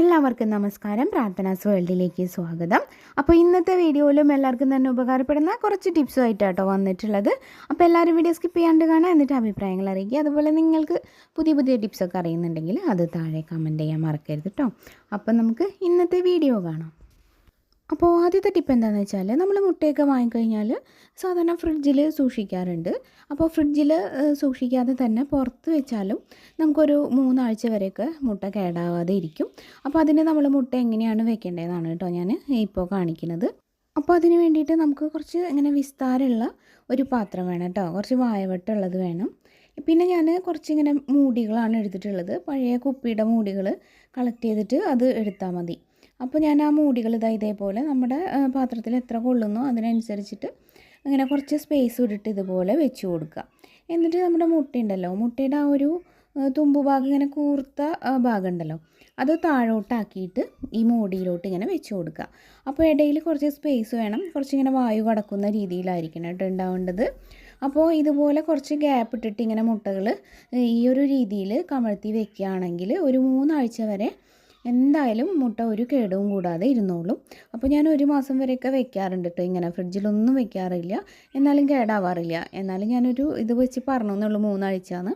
എല്ലാവർക്കും നമസ്കാരം. പ്രാർത്ഥനാസ് വേൾഡിലേക്ക് സ്വാഗതം. അപ്പോൾ ഇന്നത്തെ വീഡിയോയിലും എല്ലാവർക്കും തന്നെ ഉപകാരപ്പെടുന്ന കുറച്ച് ടിപ്സുമായിട്ടാട്ടോ വന്നിട്ടുള്ളത്. അപ്പോൾ എല്ലാവരും വീഡിയോ സ്കിപ്പ് ചെയ്യാണ്ട് കാണാം എന്നിട്ട് അഭിപ്രായങ്ങൾ അറിയിക്കുക. അതുപോലെ നിങ്ങൾക്ക് പുതിയ പുതിയ ടിപ്സൊക്കെ അറിയുന്നുണ്ടെങ്കിൽ അത് താഴെ കമന്റ് ചെയ്യാൻ മറക്കരുത് കേട്ടോ അപ്പോൾ നമുക്ക് ഇന്നത്തെ വീഡിയോ കാണാം. അപ്പോൾ ആദ്യത്തെ ടിപ്പ് എന്താണെന്ന് വെച്ചാൽ നമ്മൾ മുട്ടയൊക്കെ വാങ്ങിക്കഴിഞ്ഞാൽ സാധാരണ ഫ്രിഡ്ജിൽ സൂക്ഷിക്കാറുണ്ട്. അപ്പോൾ ഫ്രിഡ്ജിൽ സൂക്ഷിക്കാതെ തന്നെ പുറത്ത് വെച്ചാലും നമുക്കൊരു മൂന്നാഴ്ച വരെയൊക്കെ മുട്ട കേടാവാതെ ഇരിക്കും. അപ്പോൾ അതിന് നമ്മൾ മുട്ട എങ്ങനെയാണ് വെക്കേണ്ടതെന്നാണ് കേട്ടോ ഞാൻ ഇപ്പോൾ കാണിക്കുന്നത്. അപ്പോൾ അതിന് വേണ്ടിയിട്ട് നമുക്ക് കുറച്ച് ഇങ്ങനെ വിസ്താരമുള്ള ഒരു പാത്രം വേണം കേട്ടോ. കുറച്ച് വായവട്ടുള്ളത് വേണം. പിന്നെ ഞാൻ കുറച്ചിങ്ങനെ മൂടികളാണ് എടുത്തിട്ടുള്ളത്. പഴയ കുപ്പിയുടെ മൂടികൾ കളക്ട് ചെയ്തിട്ട് അത് എടുത്താൽ മതി. അപ്പോൾ ഞാൻ ആ മൂടികൾ ഇതാ ഇതേപോലെ നമ്മുടെ പാത്രത്തിൽ എത്ര കൊള്ളുന്നോ അതിനനുസരിച്ചിട്ട് അങ്ങനെ കുറച്ച് സ്പേസ് ഇട്ടിട്ട് ഇതുപോലെ വെച്ച് കൊടുക്കുക. എന്നിട്ട് നമ്മുടെ മുട്ടയുണ്ടല്ലോ മുട്ടയുടെ ആ ഒരു തുമ്പ് ഭാഗം ഇങ്ങനെ കൂർത്ത ഭാഗം ഉണ്ടല്ലോ അത് താഴോട്ടാക്കിയിട്ട് ഈ മൂടിയിലോട്ട് ഇങ്ങനെ വെച്ച് കൊടുക്കുക. അപ്പോൾ ഇടയിൽ കുറച്ച് സ്പേസ് വേണം കുറച്ചിങ്ങനെ വായു കടക്കുന്ന രീതിയിലായിരിക്കണം കേട്ടോ ഉണ്ടാവേണ്ടത്. അപ്പോൾ ഇതുപോലെ കുറച്ച് ഗ്യാപ്പ് ഇട്ടിട്ട് ഇങ്ങനെ മുട്ടകൾ ഈ ഒരു രീതിയിൽ കമഴ്ത്തി വെക്കുകയാണെങ്കിൽ ഒരു മൂന്നാഴ്ച വരെ എന്തായാലും മുട്ട ഒരു കേടവും കൂടാതെ ഇരുന്നോളും. അപ്പോൾ ഞാൻ ഒരു മാസം വരെയൊക്കെ വെക്കാറുണ്ട് കേട്ടോ ഇങ്ങനെ ഫ്രിഡ്ജിലൊന്നും വെക്കാറില്ല. എന്നാലും കേടാവാറില്ല. എന്നാലും ഞാനൊരു ഇത് വെച്ച് പറഞ്ഞു എന്നുള്ളൂ മൂന്നാഴ്ചയാണ്.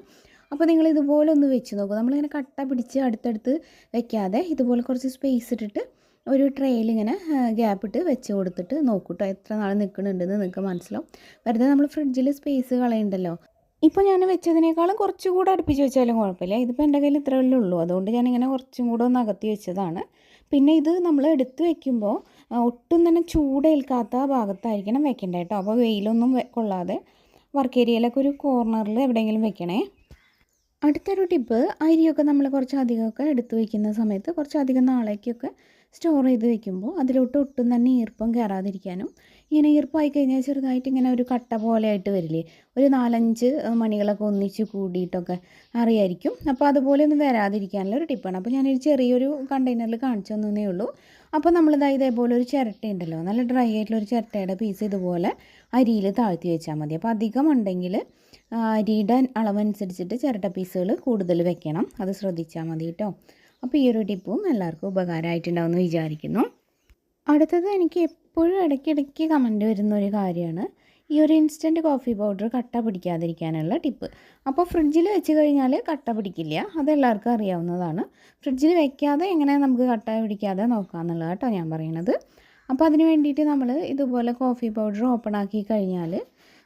അപ്പോൾ നിങ്ങൾ ഇതുപോലെ ഒന്ന് വെച്ച് നോക്കൂ. നമ്മളിങ്ങനെ കട്ട പിടിച്ച് അടുത്തടുത്ത് വെക്കാതെ ഇതുപോലെ കുറച്ച് സ്പേസ് ഇട്ടിട്ട് ഒരു ട്രെയിൽ ഇങ്ങനെ ഗ്യാപ്പ് ഇട്ട് വെച്ച് കൊടുത്തിട്ട് നോക്കൂട്ടോ എത്ര നാൾ നിൽക്കുന്നുണ്ടെന്ന് നിങ്ങൾക്ക് മനസ്സിലാവും. വെറുതെ നമ്മൾ ഫ്രിഡ്ജിൽ സ്പേസ് കളയണ്ടല്ലോ. ഇപ്പോൾ ഞാൻ വെച്ചതിനേക്കാളും കുറച്ചും കൂടെ അടുപ്പിച്ച് വെച്ചാലും കുഴപ്പമില്ല. ഇതിപ്പോൾ എന്റെ കയ്യിൽ ഇത്രയല്ലേ ഉള്ളൂ. അതുകൊണ്ട് ഞാനിങ്ങനെ കുറച്ചും കൂടെ ഒന്ന് അകത്തി വെച്ചതാണ്. പിന്നെ ഇത് നമ്മൾ എടുത്തു വെക്കുമ്പോൾ ഒട്ടും തന്നെ ചൂടേൽക്കാത്ത ഭാഗത്തായിരിക്കണം വെക്കേണ്ടത് കേട്ടോ. അപ്പോൾ വെയിലൊന്നും കൊള്ളാതെ വർക്ക് ഏരിയയിലൊക്കെ ഒരു കോർണറിൽ എവിടെയെങ്കിലും വെക്കണേ. അടുത്തൊരു ടിപ്പ് അരിയൊക്കെ നമ്മൾ കുറച്ച് അധികമൊക്കെ എടുത്ത് വെക്കുന്ന സമയത്ത് കുറച്ചധികം നാളേക്കൊക്കെ സ്റ്റോർ ചെയ്ത് വെക്കുമ്പോൾ അതിലോട്ട് ഒട്ടും തന്നെ ഈർപ്പം കയറാതിരിക്കാനും ഇങ്ങനെ ഈർപ്പമായി കഴിഞ്ഞാൽ ചെറുതായിട്ട് ഇങ്ങനെ ഒരു കട്ട പോലെ ആയിട്ട് വരില്ലേ? ഒരു നാലഞ്ച് മണികളൊക്കെ ഒന്നിച്ച് കൂടിയിട്ടൊക്കെ അറിയായിരിക്കും. അപ്പോൾ അതുപോലെ ഒന്നും വരാതിരിക്കാനുള്ള ഒരു ടിപ്പാണ് അപ്പോൾ ഞാനൊരു ചെറിയൊരു കണ്ടെയ്നറിൽ കാണിച്ചു തന്നേ ഉള്ളൂ. അപ്പോൾ നമ്മളിതാ ഇതേപോലെ ഒരു ചിരട്ട ഉണ്ടല്ലോ നല്ല ഡ്രൈ ആയിട്ടുള്ള ഒരു ചിരട്ടയുടെ പീസ് ഇതുപോലെ അരിയിൽ താഴ്ത്തി വെച്ചാൽ മതി. അപ്പോൾ അധികം ഉണ്ടെങ്കിൽ അരിയുടെ അളവനുസരിച്ചിട്ട് ചിരട്ട പീസുകൾ കൂടുതൽ വെക്കണം. അത് ശ്രദ്ധിച്ചാൽ മതി കേട്ടോ അപ്പോൾ ഈ ഒരു ടിപ്പും എല്ലാവർക്കും ഉപകാരമായിട്ടുണ്ടാവുമെന്ന് വിചാരിക്കുന്നു. അടുത്തത് എനിക്ക് എപ്പോഴും ഇടയ്ക്കിടയ്ക്ക് കമന്റ് വരുന്ന ഒരു കാര്യമാണ്. ഈ ഒരു ഇൻസ്റ്റന്റ് കോഫി പൗഡർ കട്ട പിടിക്കാതിരിക്കാനുള്ള ടിപ്പ്. അപ്പോൾ ഫ്രിഡ്ജിൽ വെച്ച് കഴിഞ്ഞാൽ കട്ട പിടിക്കില്ല. അതെല്ലാവർക്കും അറിയാവുന്നതാണ്. ഫ്രിഡ്ജിൽ വെക്കാതെ എങ്ങനെ നമുക്ക് കട്ട പിടിക്കാതെ നോക്കാമെന്നുള്ളത് കേട്ടോ ഞാൻ പറയണത്. അപ്പോൾ അതിന് വേണ്ടിയിട്ട് നമ്മൾ ഇതുപോലെ കോഫി പൗഡർ ഓപ്പൺ ആക്കി കഴിഞ്ഞാൽ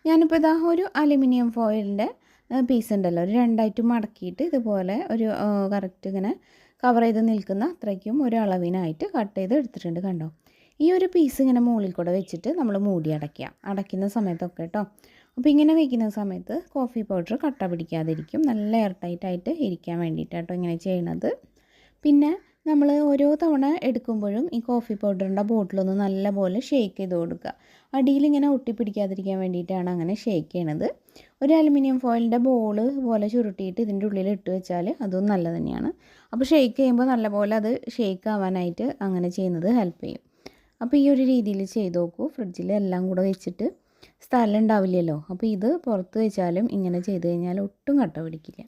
ഞാനിപ്പോൾ ഇതാ ഒരു അലുമിനിയം ഫോയിലിന്റെ പീസ് ഉണ്ടല്ലോ. ഒരു രണ്ടായിട്ട് മടക്കിയിട്ട് ഇതുപോലെ ഒരു കറക്റ്റ് ഇങ്ങനെ കവർ ചെയ്ത് നിൽക്കുന്ന അത്രയ്ക്കും ഒരു അളവിനായിട്ട് കട്ട് ചെയ്ത് എടുത്തിട്ടുണ്ട് കണ്ടോ? ഈ ഒരു പീസ് ഇങ്ങനെ മുകളിൽ കൂടെ വെച്ചിട്ട് നമ്മൾ മൂടി അടയ്ക്കുക. അടയ്ക്കുന്ന സമയത്തൊക്കെ കേട്ടോ അപ്പോൾ ഇങ്ങനെ വയ്ക്കുന്ന സമയത്ത് കോഫി പൗഡർ കട്ട പിടിക്കാതിരിക്കും. നല്ല എയർ ടൈറ്റായിട്ട് ഇരിക്കാൻ വേണ്ടിയിട്ടാട്ടോ ഇങ്ങനെ ചെയ്യണത്. പിന്നെ നമ്മൾ ഓരോ തവണ എടുക്കുമ്പോഴും ഈ കോഫി പൗഡറിന്റെ ബോട്ടിലൊന്ന് നല്ലപോലെ ഷേക്ക് ചെയ്ത് കൊടുക്കുക. അടിയിൽ ഇങ്ങനെ ഒട്ടിപ്പിടിക്കാതിരിക്കാൻ വേണ്ടിയിട്ടാണ് അങ്ങനെ ഷേക്ക് ചെയ്യണത്. ഒരു അലുമിനിയം ഫോയിലിന്റെ ബോൾ പോലെ ചുരുട്ടിയിട്ട് ഇതിന്റെ ഉള്ളിൽ ഇട്ട് വെച്ചാൽ അതും നല്ല തന്നെയാണ്. അപ്പോൾ ഷേക്ക് ചെയ്യുമ്പോൾ നല്ലപോലെ അത് ഷേക്ക് ആവാനായിട്ട് അങ്ങനെ ചെയ്യുന്നത് ഹെൽപ്പ് ചെയ്യും. അപ്പോൾ ഈ ഒരു രീതിയിൽ ചെയ്ത് നോക്കൂ. ഫ്രിഡ്ജിൽ എല്ലാം കൂടെ വെച്ചിട്ട് സ്ഥലം ഉണ്ടാവില്ലല്ലോ. അപ്പോൾ ഇത് പുറത്ത് വെച്ചാലും ഇങ്ങനെ ചെയ്ത് കഴിഞ്ഞാൽ ഒട്ടും കട്ട പിടിക്കില്ല.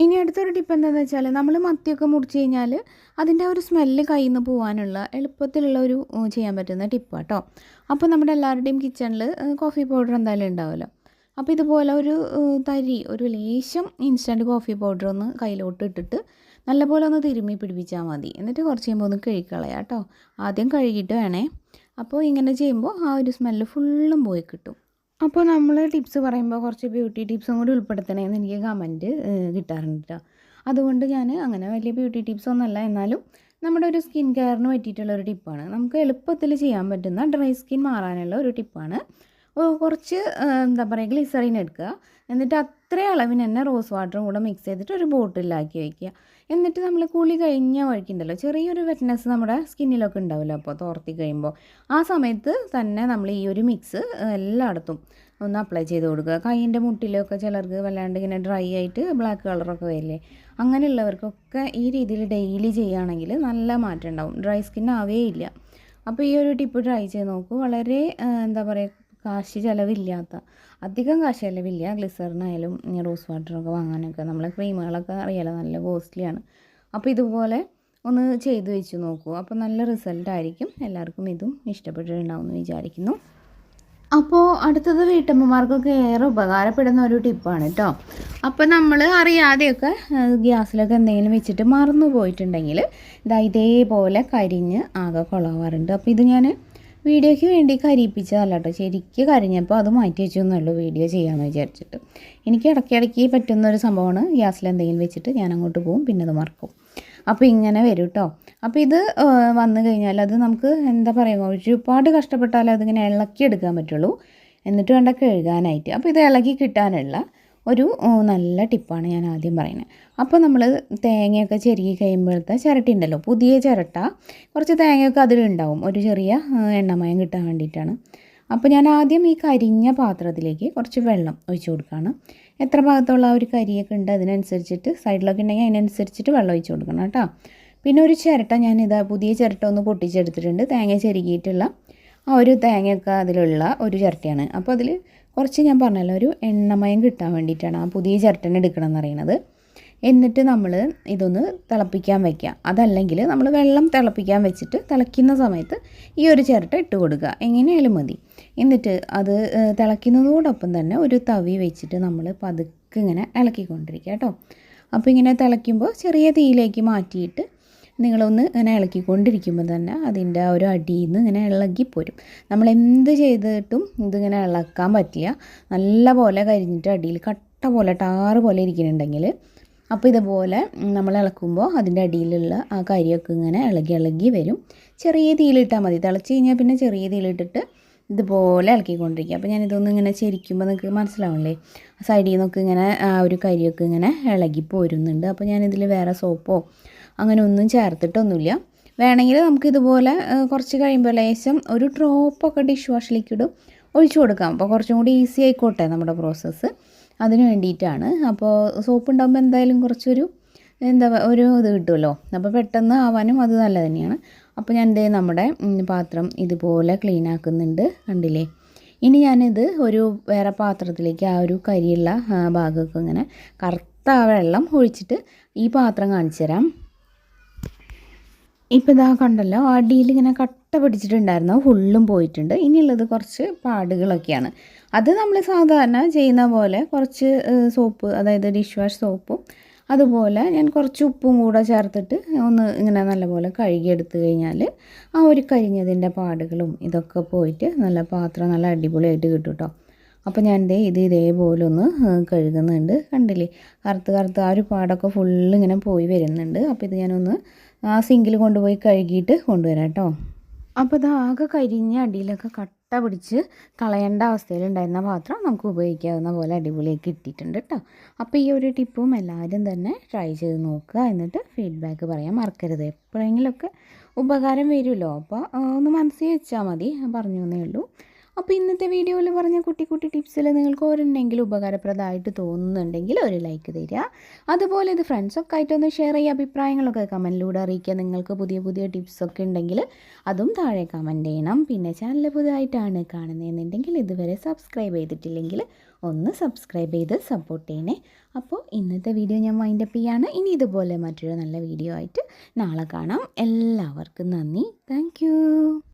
ഇനി അടുത്തൊരു ടിപ്പ് എന്താണെന്ന് വെച്ചാൽ നമ്മൾ മത്തിയൊക്കെ മുറിച്ച് കഴിഞ്ഞാൽ അതിന്റെ ഒരു സ്മെല്ല് കയ്യിൽ നിന്ന് പോകാനുള്ള എളുപ്പത്തിലുള്ള ഒരു ചെയ്യാൻ പറ്റുന്ന ടിപ്പ് കേട്ടോ അപ്പോൾ നമ്മുടെ എല്ലാവരുടെയും കിച്ചണിൽ കോഫി പൗഡർ എന്തായാലും ഉണ്ടാവുമല്ലോ അപ്പോൾ ഇതുപോലെ ഒരു തരി ഒരു ലേശം ഇൻസ്റ്റന്റ് കോഫി പൗഡർ ഒന്ന് കയ്യിലോട്ട് ഇട്ടിട്ട് നല്ലപോലെ ഒന്ന് തിരുമ്മി പിടിപ്പിച്ചാൽ മതി. എന്നിട്ട് കുറച്ച് കഴിയുമ്പോൾ ഒന്ന് കഴുകളയാം കേട്ടോ ആദ്യം കഴുകിയിട്ട് വേണേ. അപ്പോൾ ഇങ്ങനെ ചെയ്യുമ്പോൾ ആ ഒരു സ്മെല്ല് ഫുള്ളും പോയി കിട്ടും. അപ്പോൾ നമ്മൾ ടിപ്സ് പറയുമ്പോൾ കുറച്ച് ബ്യൂട്ടി ടിപ്സും കൂടി ഉൾപ്പെടുത്തണമെന്ന് എനിക്ക് കമന്റ് കിട്ടാറുണ്ട് കേട്ടോ അതുകൊണ്ട് ഞാൻ അങ്ങനെ വലിയ ബ്യൂട്ടി ടിപ്സ് ഒന്നല്ല. എന്നാലും നമ്മുടെ ഒരു സ്കിൻ കെയറിന് പറ്റിയിട്ടുള്ള ഒരു ടിപ്പാണ് നമുക്ക് എളുപ്പത്തിൽ ചെയ്യാൻ പറ്റുന്ന ഡ്രൈ സ്കിൻ മാറാനുള്ള ഒരു ടിപ്പാണ് കുറച്ച് എന്താ പറയുക ഗ്ലിസറിൻ എടുക്കുക. എന്നിട്ട് അത്ര അളവിന് തന്നെ റോസ് വാട്ടറും കൂടെ മിക്സ് ചെയ്തിട്ട് ഒരു ബോട്ടിലാക്കി വയ്ക്കുക എന്നിട്ട് നമ്മൾ കുളി കഴിഞ്ഞ വഴിക്കുണ്ടല്ലോ ചെറിയൊരു വെറ്റ്നസ് നമ്മുടെ സ്കിന്നിലൊക്കെ ഉണ്ടാവില്ല അപ്പോൾ തോർത്തി കഴിയുമ്പോൾ. ആ സമയത്ത് തന്നെ നമ്മൾ ഈ ഒരു മിക്സ് എല്ലായിടത്തും ഒന്ന് അപ്ലൈ ചെയ്ത് കൊടുക്കുക. കൈയിന്റെ മുട്ടിലൊക്കെ ചിലർക്ക് വല്ലാണ്ട് ഇങ്ങനെ ഡ്രൈ ആയിട്ട് ബ്ലാക്ക് കളറൊക്കെ വരില്ലേ അങ്ങനെയുള്ളവർക്കൊക്കെ ഈ രീതിയിൽ ഡെയിലി ചെയ്യുകയാണെങ്കിൽ നല്ല മാറ്റം ഉണ്ടാവും. ഡ്രൈ സ്കിൻ ഇല്ല അപ്പോൾ ഈ ഒരു ടിപ്പ് ട്രൈ ചെയ്ത് നോക്കൂ. വളരെ എന്താ പറയുക കാശ് ചിലവില്ലാത്ത അധികം കാശ് ചിലവില്ല. ഗ്ലിസറിനായാലും റോസ് വാട്ടറൊക്കെ വാങ്ങാനൊക്കെ നമ്മളെ ക്രീമുകളൊക്കെ അറിയാലോ നല്ല കോസ്റ്റ്ലിയാണ്. അപ്പോൾ ഇതുപോലെ ഒന്ന് ചെയ്ത് വെച്ച് നോക്കൂ. അപ്പോൾ നല്ല റിസൾട്ടായിരിക്കും എല്ലാവർക്കും ഇതും ഇഷ്ടപ്പെട്ടിട്ടുണ്ടാവും എന്ന് വിചാരിക്കുന്നു. അപ്പോൾ അടുത്തത് വീട്ടമ്മമാർക്കൊക്കെ ഏറെ ഉപകാരപ്പെടുന്ന ഒരു ടിപ്പാണ് കേട്ടോ അപ്പോൾ നമ്മൾ അറിയാതെയൊക്കെ ഗ്യാസിലൊക്കെ എന്തെങ്കിലും വെച്ചിട്ട് മറന്നു പോയിട്ടുണ്ടെങ്കിൽ ഇതാ ഇതേപോലെ കരിഞ്ഞ് ആകെ കൊളാവാറുണ്ട്. അപ്പോൾ ഇത് ഞാൻ വീഡിയോയ്ക്ക് വേണ്ടി കരിയിപ്പിച്ചതല്ല കേട്ടോ ശരിക്ക് കരിഞ്ഞപ്പോൾ അത് മാറ്റി വെച്ചു എന്നുള്ളൂ വീഡിയോ ചെയ്യാമെന്ന് വിചാരിച്ചിട്ട്. എനിക്ക് ഇടയ്ക്കിടയ്ക്ക് പറ്റുന്ന ഒരു സംഭവമാണ്. ഗ്യാസിൽ എന്തെങ്കിലും വെച്ചിട്ട് ഞാൻ അങ്ങോട്ട് പോകും പിന്നെ അത് മറക്കും. അപ്പോൾ ഇങ്ങനെ വരും കേട്ടോ അപ്പോൾ ഇത് വന്നു കഴിഞ്ഞാൽ അത് നമുക്ക് എന്താ പറയുക ഒരുപാട് കഷ്ടപ്പെട്ടാലേ അതിങ്ങനെ ഇളക്കി എടുക്കാൻ പറ്റുള്ളൂ. എന്നിട്ട് വേണ്ട കഴുകാനായിട്ട്. അപ്പോൾ ഇത് ഇളക്കി കിട്ടാനുള്ള ഒരു നല്ല ടിപ്പാണ് ഞാൻ ആദ്യം പറയുന്നത്. അപ്പോൾ നമ്മൾ തേങ്ങയൊക്കെ ചെരുകി കഴിയുമ്പോഴത്തെ ചിരട്ട ഉണ്ടല്ലോ പുതിയ ചിരട്ട കുറച്ച് തേങ്ങയൊക്കെ അതിലുണ്ടാവും. ഒരു ചെറിയ എണ്ണമയം കിട്ടാൻ വേണ്ടിയിട്ടാണ്. അപ്പോൾ ഞാൻ ആദ്യം ഈ കരിഞ്ഞ പാത്രത്തിലേക്ക് കുറച്ച് വെള്ളം ഒഴിച്ചു കൊടുക്കുകയാണ്. എത്ര ഭാഗത്തുള്ള ഒരു കരിയൊക്കെ ഉണ്ട് അതിനനുസരിച്ചിട്ട് സൈഡിലൊക്കെ ഉണ്ടെങ്കിൽ അതിനനുസരിച്ചിട്ട് വെള്ളം ഒഴിച്ചു കൊടുക്കണം കേട്ടോ. പിന്നെ ഒരു ചിരട്ട ഞാൻ ഇതാ പുതിയ ചിരട്ട ഒന്ന് പൊട്ടിച്ചെടുത്തിട്ടുണ്ട്. തേങ്ങ ചെരുകിയിട്ടുള്ള ആ ഒരു തേങ്ങയൊക്കെ അതിലുള്ള ഒരു ചിരട്ടയാണ്. അപ്പോൾ അതിൽ കുറച്ച് ഞാൻ പറഞ്ഞല്ലോ ഒരു എണ്ണമയം കിട്ടാൻ വേണ്ടിയിട്ടാണ് ആ പുതിയ ചിരട്ടനെ എടുക്കണം എന്ന് പറയുന്നത്. എന്നിട്ട് നമ്മൾ ഇതൊന്ന് തിളപ്പിക്കാൻ വയ്ക്കുക അതല്ലെങ്കിൽ നമ്മൾ വെള്ളം തിളപ്പിക്കാൻ വെച്ചിട്ട് തിളയ്ക്കുന്ന സമയത്ത് ഈ ഒരു ചിരട്ട ഇട്ട് കൊടുക്കുക. എങ്ങനെയായാലും മതി. എന്നിട്ട് അത് തിളയ്ക്കുന്നതോടൊപ്പം തന്നെ ഒരു തവി വെച്ചിട്ട് നമ്മൾ പതുക്കെ ഇങ്ങനെ ഇളക്കിക്കൊണ്ടിരിക്കുക കേട്ടോ. അപ്പോൾ ഇങ്ങനെ തിളയ്ക്കുമ്പോൾ ചെറിയ തീയിലേക്ക് മാറ്റിയിട്ട് നിങ്ങളൊന്ന് ഇങ്ങനെ ഇളക്കിക്കൊണ്ടിരിക്കുമ്പോൾ തന്നെ അതിന്റെ ആ ഒരു അടിയിൽ നിന്ന് ഇങ്ങനെ ഇളകിപ്പോരും. നമ്മൾ എന്ത് ചെയ്തിട്ടും ഇതിങ്ങനെ ഇളക്കാൻ പറ്റില്ല. നല്ല പോലെ കരിഞ്ഞിട്ട് അടിയിൽ കട്ട പോലെ ടാറ് പോലെ ഇരിക്കുന്നുണ്ടെങ്കിൽ അപ്പോൾ ഇതുപോലെ നമ്മൾ ഇളക്കുമ്പോൾ അതിന്റെ അടിയിലുള്ള ആ കരിയൊക്കെ ഇങ്ങനെ ഇളകി ഇളകി വരും. ചെറിയ തീയിലിട്ടാൽ മതി. തിളച്ച് കഴിഞ്ഞാൽ പിന്നെ ചെറിയ തീയിലിട്ടിട്ട് ഇതുപോലെ ഇളക്കിക്കൊണ്ടിരിക്കുക. അപ്പോൾ ഞാൻ ഇതൊന്നും ഇങ്ങനെ ചെരിക്കുമ്പോൾ നിങ്ങൾക്ക് മനസ്സിലാവില്ലേ സൈഡിൽ നിന്നൊക്കെ ഇങ്ങനെ ആ ഒരു കരിയൊക്കെ ഇങ്ങനെ ഇളകി പോരുന്നുണ്ട്. അപ്പോൾ ഞാനിതിൽ വേറെ സോപ്പോ അങ്ങനെ ഒന്നും ചേർത്തിട്ടൊന്നുമില്ല. വേണമെങ്കിൽ നമുക്ക് ഇതുപോലെ കുറച്ച് കഴിയുമ്പോൾ ലേശം ഒരു ഡ്രോപ്പൊക്കെ ഡിഷ് വാഷ് ലിക്വിഡ് ഒഴിച്ചു കൊടുക്കാം. അപ്പോൾ കുറച്ചും കൂടി ഈസി ആയിക്കോട്ടെ നമ്മുടെ പ്രോസസ്സ്. അതിന് വേണ്ടിയിട്ടാണ്. അപ്പോൾ സോപ്പ് ഉണ്ടാകുമ്പോൾ എന്തായാലും കുറച്ചൊരു എന്താ ഒരു ഇത് കിട്ടുമല്ലോ. അപ്പോൾ പെട്ടെന്ന് ആവാനും അത് നല്ല തന്നെയാണ് അപ്പോൾ ഞാൻ എന്തേ നമ്മുടെ പാത്രം ഇതുപോലെ ക്ലീൻ ആക്കുന്നുണ്ട്. കണ്ടില്ലേ? ഇനി ഞാനിത് ഒരു വേറെ പാത്രത്തിലേക്ക് ആ ഒരു കരിയുള്ള ഭാഗമൊക്കെ ഇങ്ങനെ കറുത്ത വെള്ളം ഒഴിച്ചിട്ട് ഈ പാത്രം കാണിച്ചു തരാം. ഇപ്പോൾ ഇതാ കണ്ടല്ലോ അടിയിൽ ഇങ്ങനെ കട്ട പിടിച്ചിട്ടുണ്ടായിരുന്നു ഫുള്ളും പോയിട്ടുണ്ട്. ഇനിയുള്ളത് കുറച്ച് പാടുകളൊക്കെയാണ്. അത് നമ്മൾ സാധാരണ ചെയ്യുന്ന പോലെ കുറച്ച് സോപ്പ് അതായത് ഡിഷ് വാഷ് സോപ്പും അതുപോലെ ഞാൻ കുറച്ച് ഉപ്പും കൂടെ ചേർത്തിട്ട് ഒന്ന് ഇങ്ങനെ നല്ലപോലെ കഴുകിയെടുത്തു കഴിഞ്ഞാൽ ആ ഒരു കരിഞ്ഞതിന്റെ പാടുകളും ഇതൊക്കെ പോയിട്ട് നല്ല പാത്രം നല്ല അടിപൊളിയായിട്ട് കിട്ടും കേട്ടോ അപ്പോൾ ഞാൻ ദേ ഇത് ഇതേപോലെ ഒന്ന് കഴുകുന്നുണ്ട്. കണ്ടില്ലേ? കറുത്ത് കറുത്ത് ആ ഒരു പാടൊക്കെ ഫുള്ള് ഇങ്ങനെ പോയി വരുന്നുണ്ട്. അപ്പോൾ ഇത് ഞാനൊന്ന് ആ സിങ്കിൽ കൊണ്ടുപോയി കഴുകിയിട്ട് കൊണ്ടുവരാം കേട്ടോ. അപ്പോൾ ഇത് ആകെ കരിഞ്ഞ അടിയിലൊക്കെ കട്ട പിടിച്ച് കളയേണ്ട അവസ്ഥയിലുണ്ടായിരുന്ന പാത്രം നമുക്ക് ഉപയോഗിക്കാവുന്ന പോലെ അടിപൊളിയൊക്കെ ഇട്ടിട്ടുണ്ട് കേട്ടോ. അപ്പോൾ ഈ ഒരു ടിപ്പും എല്ലാവരും തന്നെ ട്രൈ ചെയ്ത് നോക്കുക എന്നിട്ട് ഫീഡ്ബാക്ക് പറയാൻ മറക്കരുത്. എപ്പോഴെങ്കിലുമൊക്കെ ഉപകാരം വരുമല്ലോ. അപ്പോൾ ഒന്ന് മനസ്സിൽ വെച്ചാൽ മതി. പറഞ്ഞു എന്നേ ഉള്ളൂ. അപ്പോൾ ഇന്നത്തെ വീഡിയോയിൽ പറഞ്ഞ കുട്ടി കുട്ടി ടിപ്സിൽ നിങ്ങൾക്ക് ഒരെണ്ണെങ്കിലും ഉപകാരപ്രദമായിട്ട് തോന്നുന്നുണ്ടെങ്കിൽ ഒരു ലൈക്ക് തരിക. അതുപോലെ ഇത് ഫ്രണ്ട്സൊക്കെ ആയിട്ടൊന്ന് ഷെയർ ചെയ്യുക അഭിപ്രായങ്ങളൊക്കെ കമന്റിലൂടെ അറിയിക്കുക. നിങ്ങൾക്ക് പുതിയ പുതിയ ടിപ്സൊക്കെ ഉണ്ടെങ്കിൽ അതും താഴെ കമന്റ് ചെയ്യണം. പിന്നെ ചാനൽ പുതുതായിട്ടാണ് കാണുന്നതെന്നുണ്ടെങ്കിൽ ഇതുവരെ സബ്സ്ക്രൈബ് ചെയ്തിട്ടില്ലെങ്കിൽ ഒന്ന് സബ്സ്ക്രൈബ് ചെയ്ത് സപ്പോർട്ട് ചെയ്യണേ. അപ്പോൾ ഇന്നത്തെ വീഡിയോ ഞാൻ വൈൻഡപ്പ് ചെയ്യാണ്. ഇനി ഇതുപോലെ മറ്റൊരു നല്ല വീഡിയോ ആയിട്ട് നാളെ കാണാം. എല്ലാവർക്കും നന്ദി. താങ്ക്